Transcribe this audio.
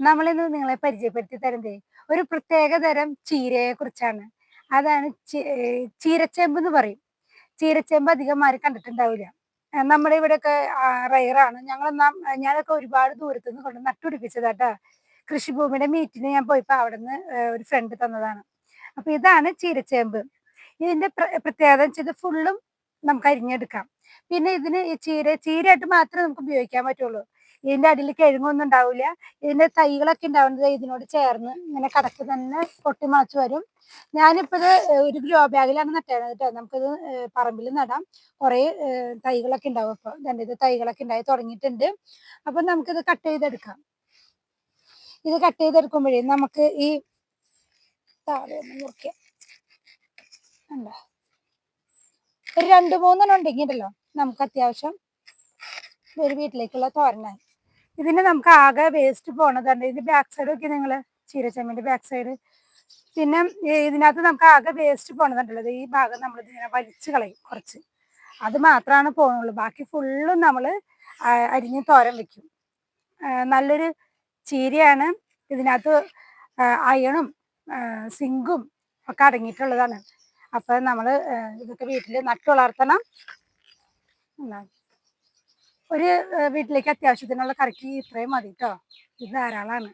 നമ്മളിന്ന് നിങ്ങളെ പരിചയപ്പെടുത്തി തരുന്നത് ഒരു പ്രത്യേക തരം ചീരയെ കുറിച്ചാണ് അതാണ് ചീരച്ചേമ്പ് എന്ന് പറയും. ചീരച്ചേമ്പ് അധികം ആരും കണ്ടിട്ടുണ്ടാവില്ല. നമ്മുടെ ഇവിടെയൊക്കെ റയറാണ്. ഞങ്ങൾ ഞാനൊക്കെ ഒരുപാട് ദൂരത്തു നിന്ന് കൊണ്ട് നട്ടുപിടിപ്പിച്ചതാട്ടാ. കൃഷിഭൂമിയുടെ മീറ്റിന് ഞാൻ പോയപ്പോ അവിടെ നിന്ന് ഒരു ഫ്രണ്ട് തന്നതാണ്. അപ്പൊ ഇതാണ് ചീരച്ചേമ്പ്. ഇതിന്റെ പ്ര- പ്രത്യേകത ചെയ്ത് ഫുള്ളും നമുക്ക് അരിഞ്ഞെടുക്കാം. പിന്നെ ഇതിന് ചീര ചീരയായിട്ട് മാത്രമേ നമുക്ക് ഉപയോഗിക്കാൻ പറ്റുള്ളൂ. ഇതിന്റെ അടിയിൽ കിഴങ്ങൊന്നും ഉണ്ടാവില്ല ഇതിന്റെ തൈകളൊക്കെ ഉണ്ടാവുന്നത് ഇതിനോട് ചേർന്ന് ഇങ്ങനെ കടക്ക് തന്നെ പൊട്ടിമാച്ചു വരും. ഞാനിപ്പത് ഒരു ഗ്രോ ബാഗിലാണ് നട്ടത് കേട്ടോ. നമുക്കിത് പറമ്പിൽ നടാം. കുറെ തൈകളൊക്കെ ഉണ്ടാവും അപ്പൊ ഇതുണ്ട് ഇത് തൈകളൊക്കെ ഉണ്ടായി തുടങ്ങിയിട്ടുണ്ട്. അപ്പൊ നമുക്കിത് കട്ട് ചെയ്തെടുക്കാം. ഇത് കട്ട് ചെയ്തെടുക്കുമ്പോഴേ നമുക്ക് ഈ താഴെ ഒന്ന് ഒരു രണ്ട് മൂന്നെണ്ണം ഉണ്ടെങ്കിണ്ടല്ലോ നമുക്ക് അത്യാവശ്യം ഒരു വീട്ടിലേക്കുള്ള തോരനായി. ഇതിന് നമുക്ക് ആകെ വേസ്റ്റ് പോണതുണ്ട് ഇതിന്റെ ബാക്ക് സൈഡ് ഒക്കെ നിങ്ങൾ ചീരച്ചമ്മിന്റെ ബാക്ക് സൈഡ് പിന്നെ ഇതിനകത്ത് നമുക്ക് ആകെ വേസ്റ്റ് പോണതുണ്ടല്ലോ ഈ ഭാഗം നമ്മൾ ഇങ്ങനെ വലിച്ചു കളയും കുറച്ച്. അത് മാത്രമാണ് പോകുന്നുള്ളൂ ബാക്കി ഫുള്ളും നമ്മൾ അരിഞ്ഞ് തോരൻ വെക്കും. നല്ലൊരു ചീരയാണ്. ഇതിനകത്ത് അയണും സിങ്കും ഒക്കെ അടങ്ങിയിട്ടുള്ളതാണ്. അപ്പം നമ്മൾ ഇതൊക്കെ വീട്ടിൽ നട്ടു വളർത്തണം എന്നാ. ഒരു വീട്ടിലേക്ക് അത്യാവശ്യത്തിനുള്ള കറിക്ക് ഇത്രയും മതി കേട്ടോ ഇത് ധാരാളമാണ്